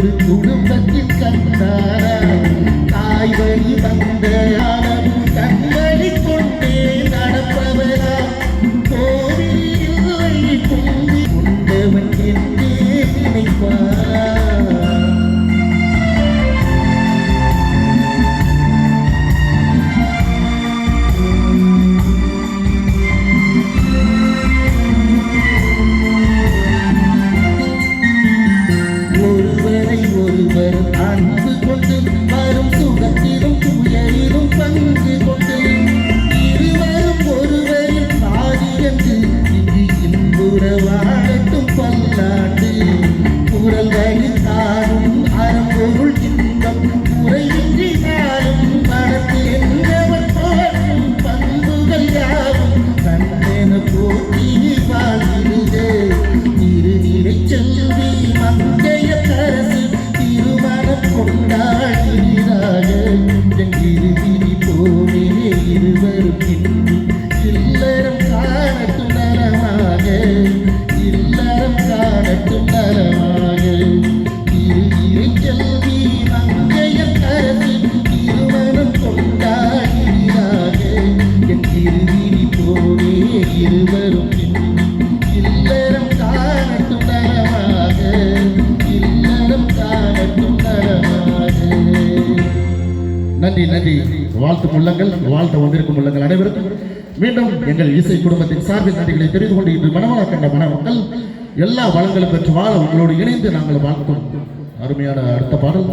ஒரு குடும்பத்தில் கண்டார். ஒருவர் கொண்டு வரும் சுகத்திலும் துயரிலும் பங்கு கொண்டு இருவரும் ஒருவரின் பாதி என்று இங்கு இன்புற வாழட்டும் பல்லாண்டு குரல் வழி தாரும் அறம்பொருள் இன்பம் நன்றி நன்றி. வாழ்த்தும் உள்ளங்கள் வாழ்த்து வந்திருக்கும் உள்ளங்கள் அனைவருக்கும். மீண்டும் எங்கள் இசை குடும்பத்தின் சார்பில் நன்றிகளை தெரிந்து கொண்டு இன்று மனமாக கண்ட மணமக்கள் எல்லா வளங்களும் பெற்று வாழ உங்களோடு இணைந்து நாங்கள் வாழ்த்தோம். அருமையான அடுத்த பாடல்.